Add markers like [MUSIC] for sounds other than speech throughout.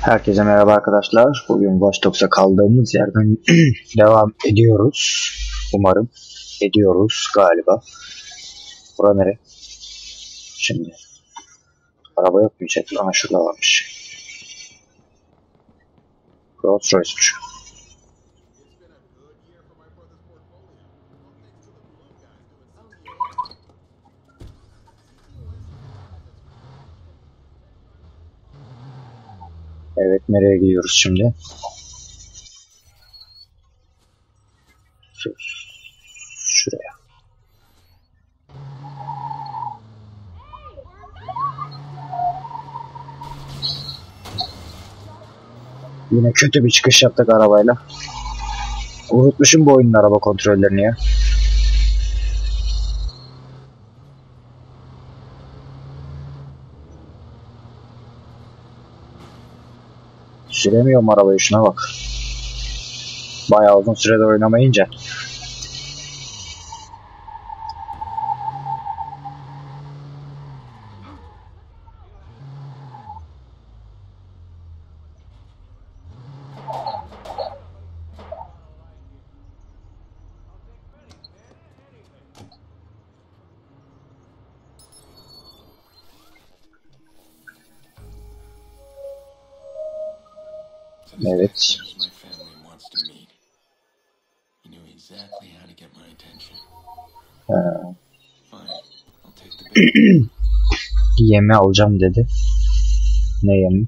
Herkese merhaba arkadaşlar. Bugün Watch kaldığımız yerden [CLEARS THROAT] devam ediyoruz. Umarım ediyoruz galiba. Bura nere? Şimdi. Araba yok mu içeride? Aha şurada varmış. Rolls Royce'muş. Evet nereye gidiyoruz şimdi? Şu- Şuraya. Yine kötü bir çıkış yaptık arabayla. Unutmuşum bu oyunun araba kontrollerini ya. Süremiyorum arabayı şuna bak. Bayağı uzun sürede oynamayınca. Yemi alacağım dedi. Ne yemi?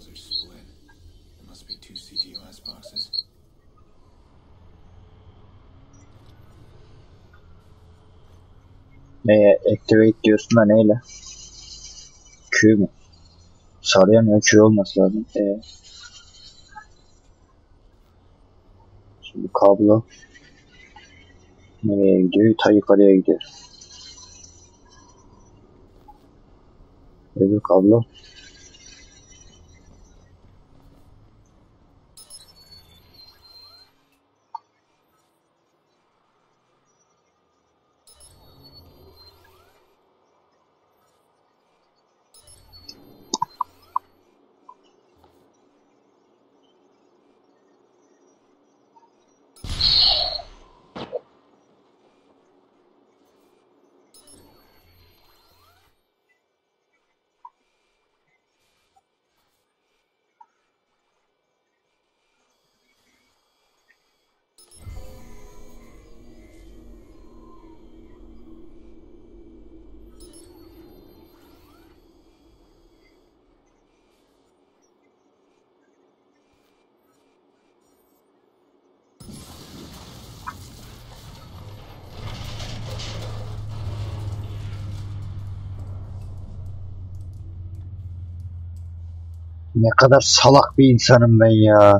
Flows are split. There must be two CTOS boxes. Neye activate diyorsun da neyle? Q mu? Sarıyamıyor Q olması lazım. E. Şimdi kablo nereye gidiyor? Ta yukarıya gidiyor. Öbür kablo Ne kadar salak bir insanım ben ya.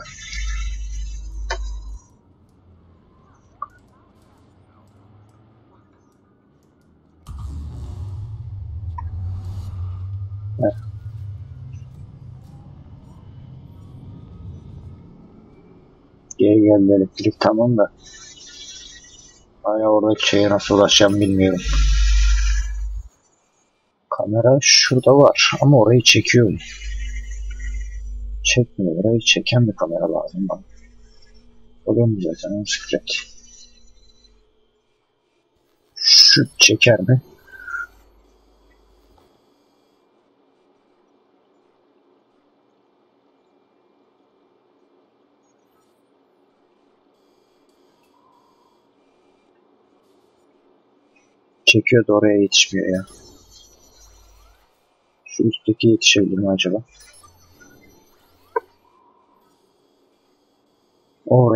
Geri geldi elektrik tamam da. Hala oradaki şeye nasıl ulaşacağım bilmiyorum. Kamera şurada var ama orayı çekiyorum. Çekmiyor. Orayı çeken bir kamera lazım bana. Oluyor mu zaten o secret. Şu çeker mi? Çekiyor da oraya yetişmiyor ya. Şu üstteki yetişebilir mi acaba?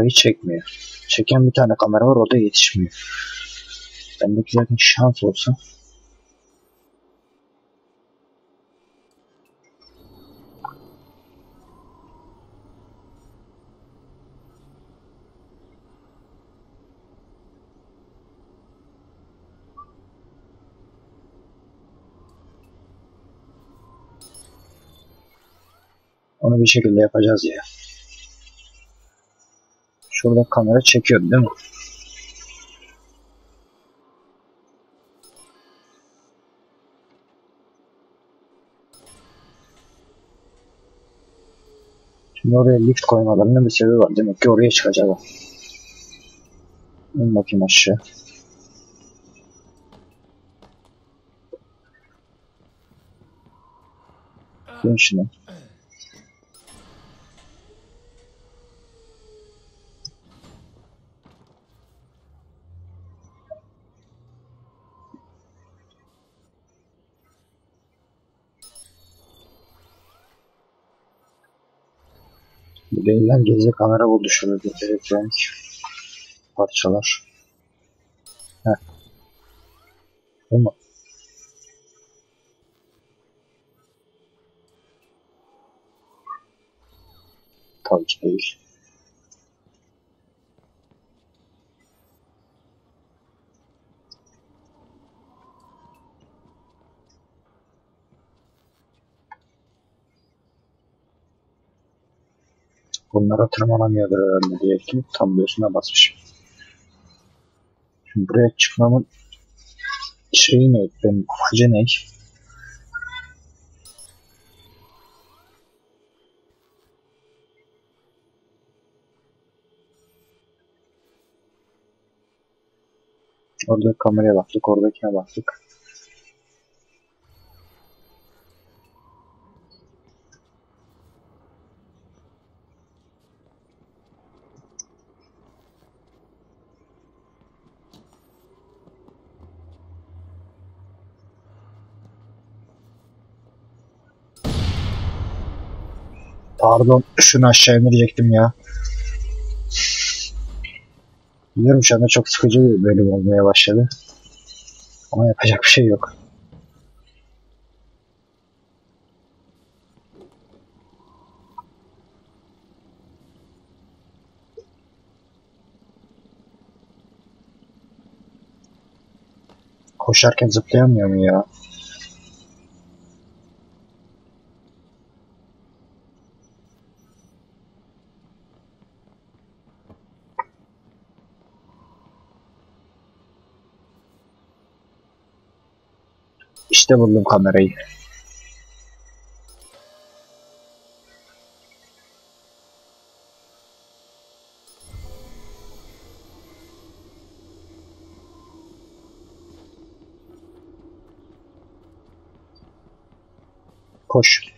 kamerayı çekmiyor. Çeken bir tane kamera var o da yetişmiyor. Ben Bendeki zaten şans olsa. Onu bir şekilde yapacağız ya. Şurada kamera çekiyor değil mi? Şimdi oraya lift koymalarının bir sebebi var. Demek ki oraya çıkacak o. İn bakayım aşağı. Dön şunu. Bu değil lan gizli kamera bir elektronik parçalar. Heh. Bu mu? Tabii ki değil. Bunlara tırmanamıyordur herhalde diye ki tam bir üstüne basmışım. Şimdi buraya çıkmamın şeyi ne? Benim amacı ne? Orada kameraya baktık, oradakine baktık. Pardon, şunu aşağı indirecektim ya. Biliyorum şu anda çok sıkıcı bir bölüm olmaya başladı. Ama yapacak bir şey yok. Koşarken zıplayamıyor mu ya? İşte buldum kamerayı. Koş.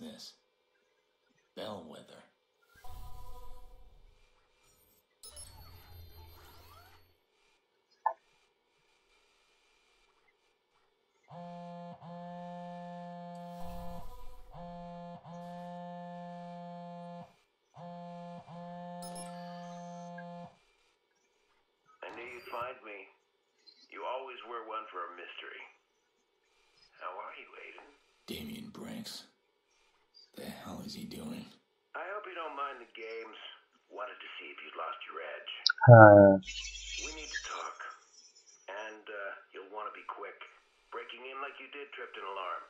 This? Bellwether. Edge. We need to talk. And uh, you'll want to be quick. Breaking in like you did tripped an alarm.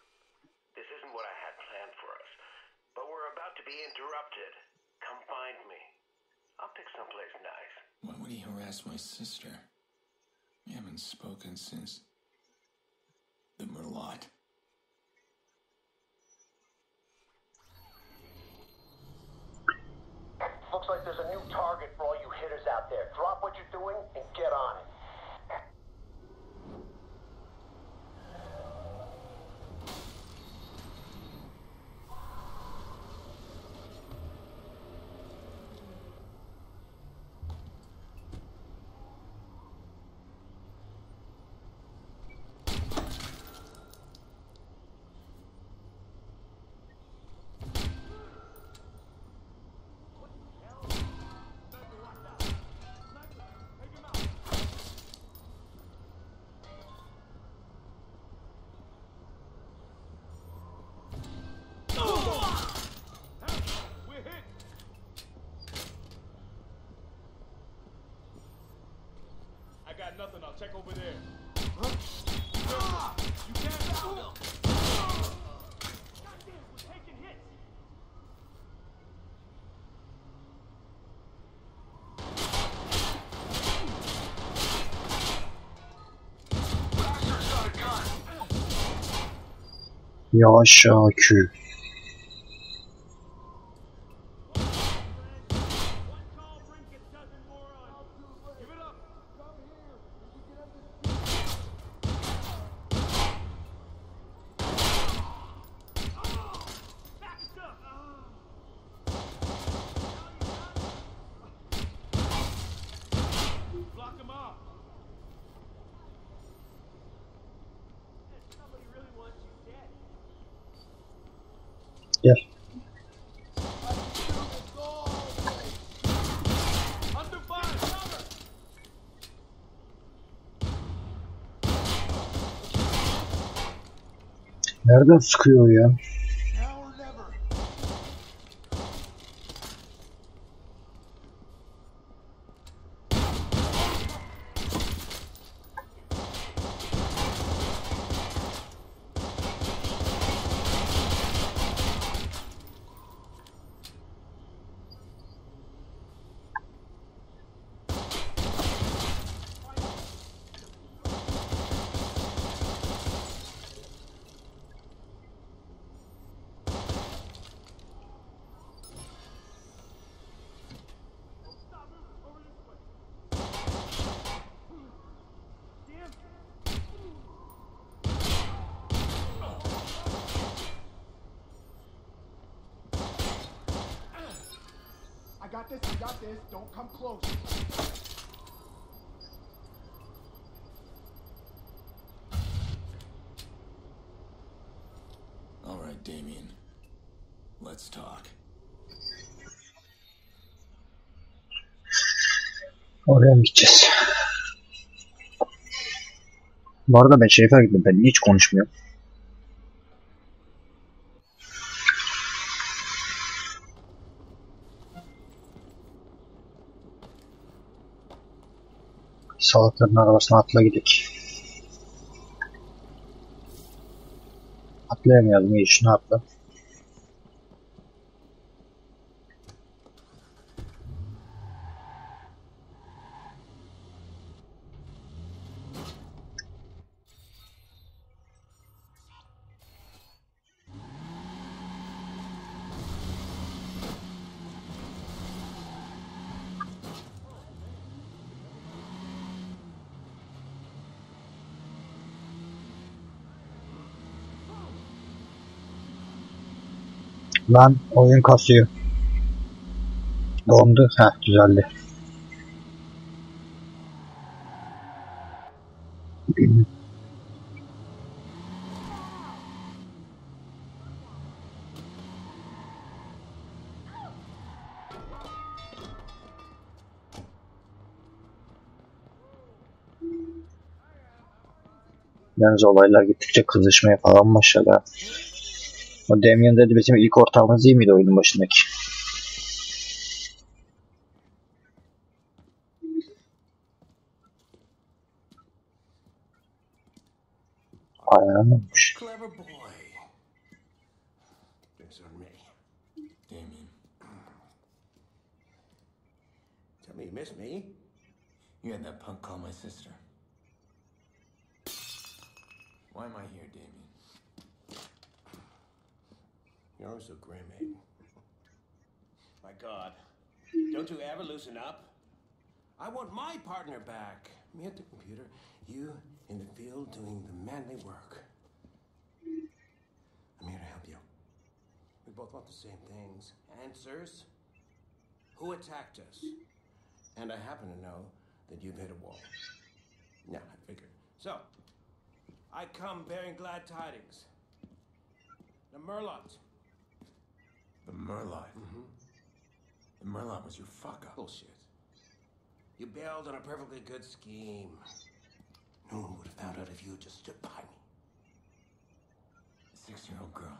This isn't what I had planned for us. But we're about to be interrupted. Come find me. I'll pick someplace nice. Why would he harass my sister? We haven't spoken since the Merlot. Looks like there's a new target for all you hitters out there. Drop what you're doing got nothing. I'll check over there. You can't. Yaşa kü. One Nereden sıkıyor ya? Got this, I got this. Don't come close. All right, Damien. Let's talk. Oraya mı gideceğiz? Bu arada ben şey fark ettim. Ben hiç konuşmuyorum. Salakların arabasına atla gidik. Atlayamayalım. İyi şunu atla. Lan oyun kasıyor. Dondu. Heh düzeldi. Yalnız olaylar gittikçe kızışmaya falan başladı. O Damien dedi bizim ilk ortağımız değil miydi oyunun başındaki? Ayarlanmamış. You? You had that punk call my sister. Why am I here, Damien? You're always so grim, Aiden. My God. Don't you ever loosen up? I want my partner back. Me at the computer, you in the field doing the manly work. I'm here to help you. We both want the same things. Answers. Who attacked us? And I happen to know that you've hit a wall. Yeah, I figured. So, I come bearing glad tidings. The Merlot. The Murloc. Mm-hmm. The Murloc was your fuck up. Bullshit. You bailed on a perfectly good scheme. No one would have found out if you had just stood by me. Six-year-old girl.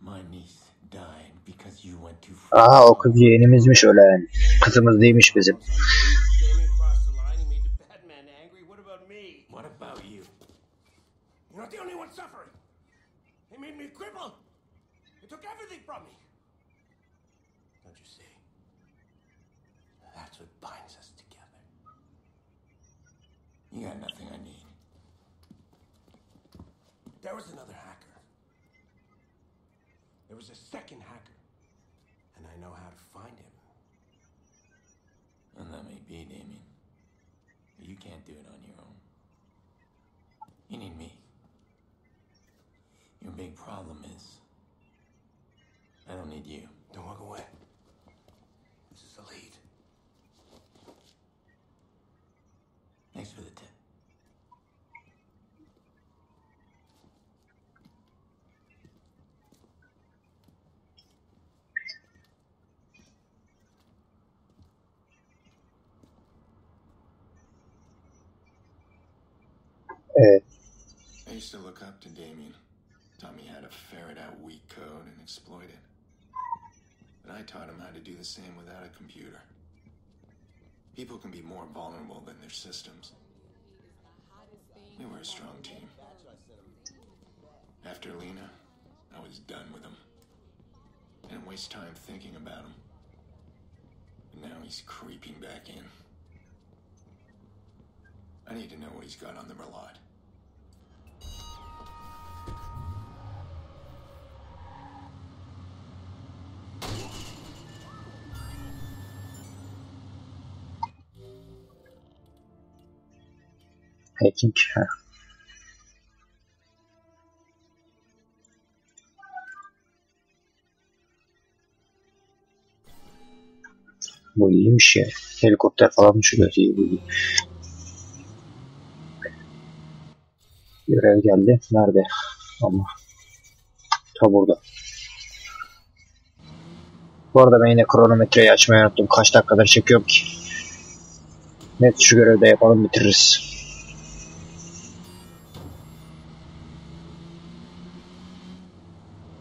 My niece died because you went too far. Aha o kız yeğenimizmiş ölen. Kızımız değilmiş bizim. Jamie crossed the line. He made the Batman angry. What about me? What about you? You're not the only one suffering. They made me cripple. They took everything from me. Don't you see? That's what binds us together. You got nothing I need. There was another hacker. There was a second hacker. And I know how to find him. And that may be, Damien. But you can't do it on your own. You need me. Your big problem is I don't need you. Don't walk away. This is the lead. Thanks for the tip. Evet. I used to look up to Damien. Taught me how to ferret out weak code and exploit it. But I taught him how to do the same without a computer. People can be more vulnerable than their systems. We were a strong team. After Lena, I was done with him. Didn't waste time thinking about him. But now he's creeping back in. I need to know what he's got on the Merlot. Hacking. Ha. Bu iyiymiş ya. Helikopter falan uçuruyor iyi bu. Görev geldi. Nerede? Ama. Ta burada. Bu arada ben yine kronometreyi açmayı unuttum. Kaç dakikadır çekiyorum ki. Net şu görevi de yapalım bitiririz.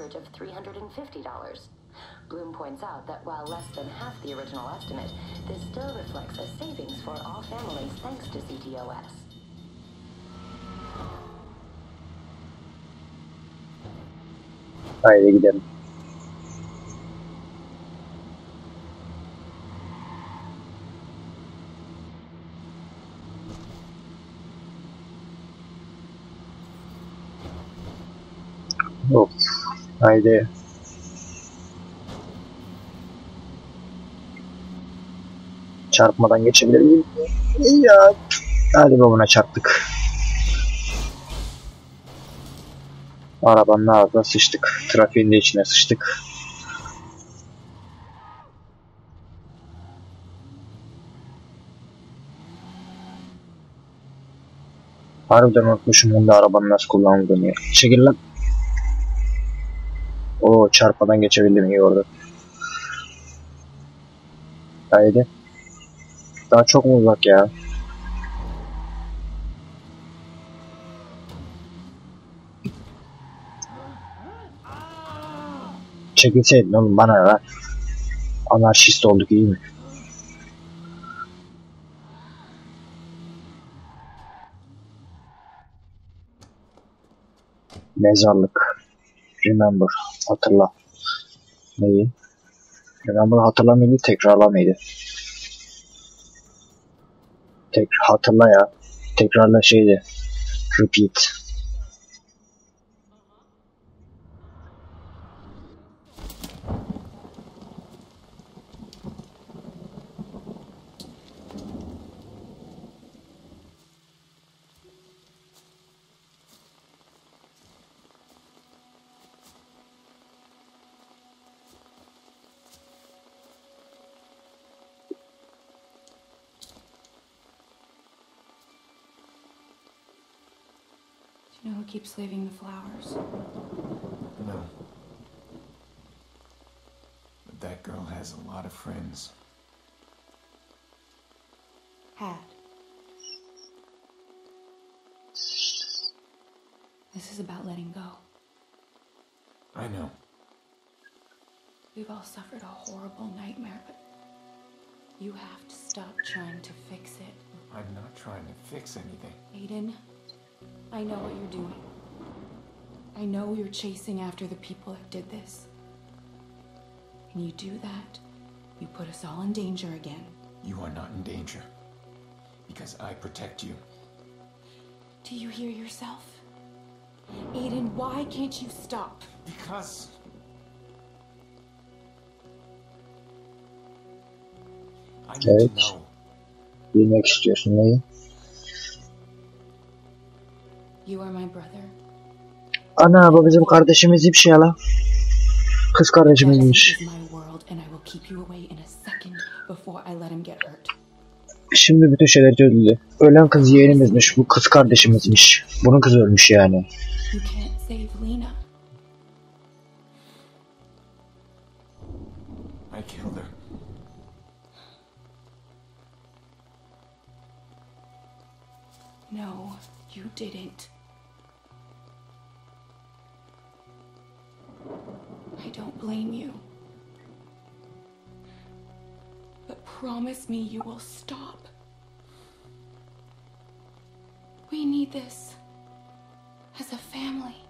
average of $350. Bloom points out that while less than half the original estimate, this still reflects a savings for all families thanks to CTOS. Haydi gidelim. Of. Oh. Haydi. Çarpmadan geçebilir miyim? Ya. Hadi babana çarptık. Arabanın ağzına sıçtık. Trafiğin de içine sıçtık. Harbiden unutmuşum bunda arabanın nasıl kullanıldığını. Çekil lan. Oo çarpmadan geçebildim iyi orada. Haydi. Daha çok mu uzak ya? Çekilseydin oğlum bana lan? Anarşist olduk iyi mi? Mezarlık. Remember. Hatırla. Neyi? Remember hatırla mıydı? Tekrarla mıydı? Tek hatırla ya. Tekrarla şeydi. Repeat. You know who keeps leaving the flowers? No. But that girl has a lot of friends. Had. This is about letting go. I know. We've all suffered a horrible nightmare, but you have to stop trying to fix it. I'm not trying to fix anything. Aiden, I know what you're doing. I know you're chasing after the people that did this. And you do that, you put us all in danger again. You are not in danger. Because I protect you. Do you hear yourself? Aiden, why can't you stop? Because. I need Evet. to know. Bilmek istiyorsun neyi? You are my brother. Ana bu bizim kardeşimiz bir şey la. Kız kardeşimizmiş. Şimdi bütün şeyler çözüldü. Ölen kız yeğenimizmiş. Bu kız kardeşimizmiş. Bunun kızı ölmüş yani. You can't save Lena. Blame you. But promise me you will stop. We need this as a family.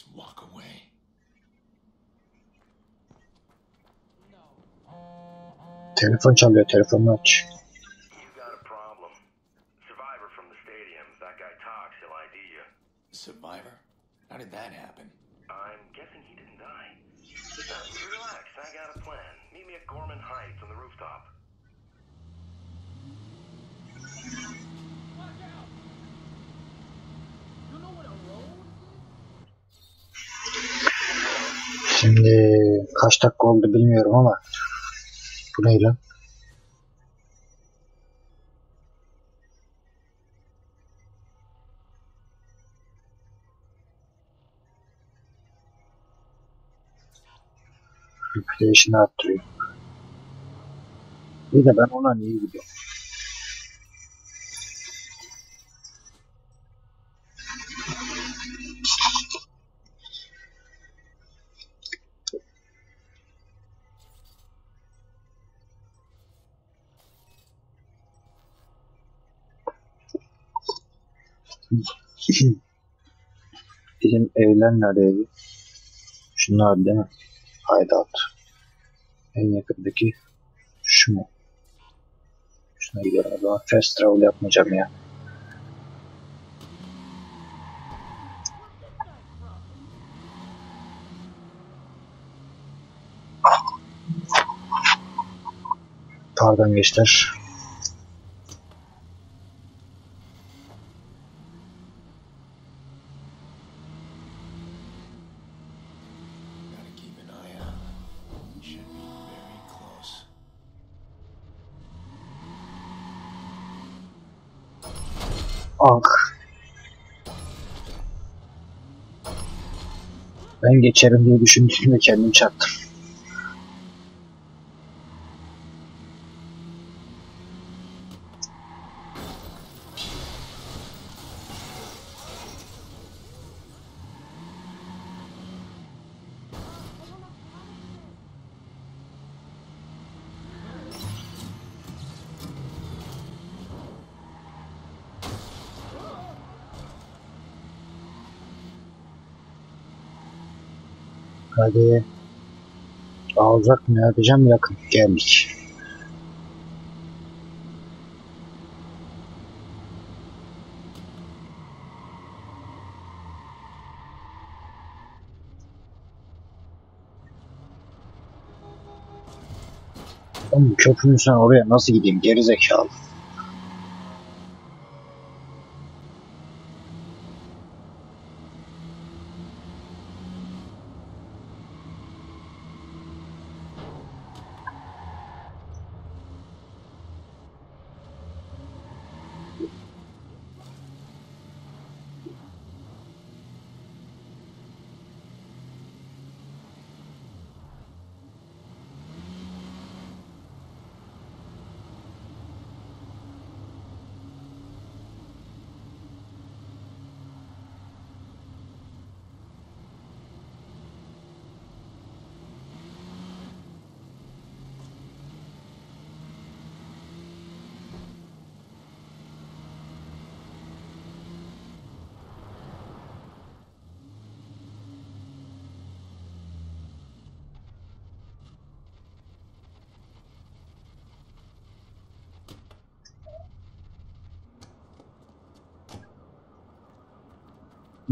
Just walk away? Telefon çalıyor. Telefonunu aç. Şimdi kaç dakika oldu bilmiyorum ama bu ne lan? Replay'ini arttırıyor. İyi de ben ona niye gidiyorum? Evler nerede evi? Şunlar değil mi? Hideout. En yakındaki şu mu? Şuna gidiyorum o zaman. Fast travel yapmayacağım ya. Kardan geçler. Ah. Ben geçerim diye düşündüm ve kendim çarptım. Hadi. Alacak mı yapacağım yakın. Geldik. Oğlum köprünün sen oraya nasıl gideyim geri zekalı.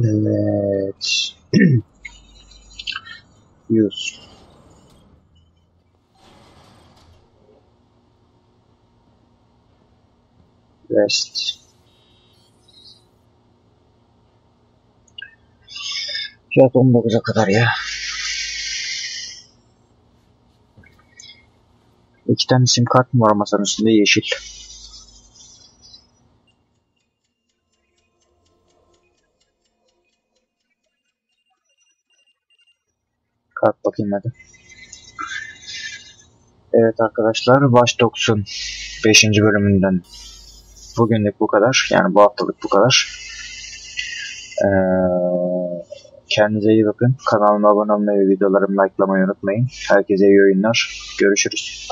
Evet. [CLEARS THROAT] Yüz. Rest. Fiyat 19'a kadar ya. İki tane sim kart mı var masanın üstünde yeşil. Kalk bakayım hadi. Evet arkadaşlar Watch Dogs'un 5. bölümünden bugünlük bu kadar. Yani bu haftalık bu kadar. Ee, kendinize iyi bakın. Kanalıma abone olmayı ve videolarımı likelamayı unutmayın. Herkese iyi oyunlar. Görüşürüz.